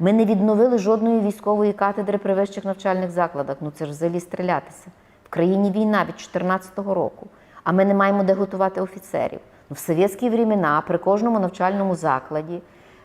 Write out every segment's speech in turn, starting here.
Ми не відновили жодної військової катедри при вищих навчальних закладах. Ну це ж взагалі стрілятися. В країні війна від 2014 року, а ми не маємо де готувати офіцерів. Ну, в совєтські времена при кожному навчальному закладі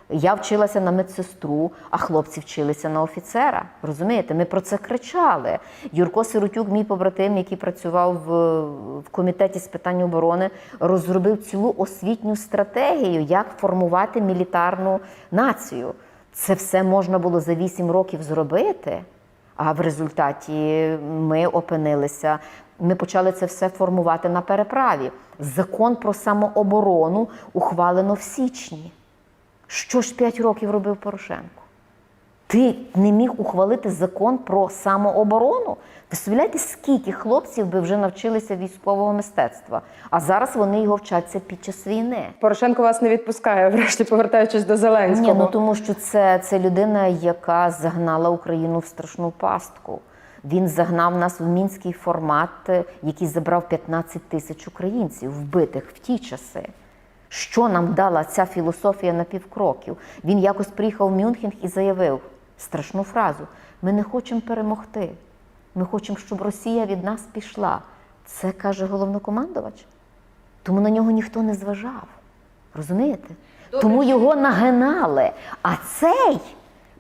я вчилася на медсестру, а хлопці вчилися на офіцера. Розумієте, ми про це кричали. Юрко Сиротюк, мій побратим, який працював в, в комітеті з питань оборони, розробив цілу освітню стратегію, як формувати мілітарну націю. Це все можна було за 8 років зробити. А в результаті ми опинилися. Ми почали це все формувати на переправі. Закон про самооборону ухвалено в січні. Що ж 5 років робив Порошенко? Ти не міг ухвалити закон про самооборону? Виставляєте, скільки хлопців би вже навчилися військового мистецтва, а зараз вони його вчаться під час війни. Порошенко вас не відпускає, врешті повертаючись до Зеленського. Ні, ну тому що це, це людина, яка загнала Україну в страшну пастку. Він загнав нас в мінський формат, е, який забрав 15 тисяч українців, вбитих в ті часи. Що нам дала ця філософія на півкроків? Він якось приїхав в Мюнхен і заявив страшну фразу: ми не хочемо перемогти. Ми хочемо, щоб Росія від нас пішла. Це каже головнокомандувач. Тому на нього ніхто не зважав. Розумієте? Тому його нагинали. А цей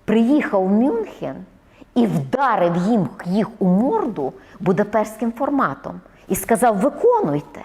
приїхав в Мюнхен і вдарив їм їх у морду будапештським форматом і сказав: виконуйте.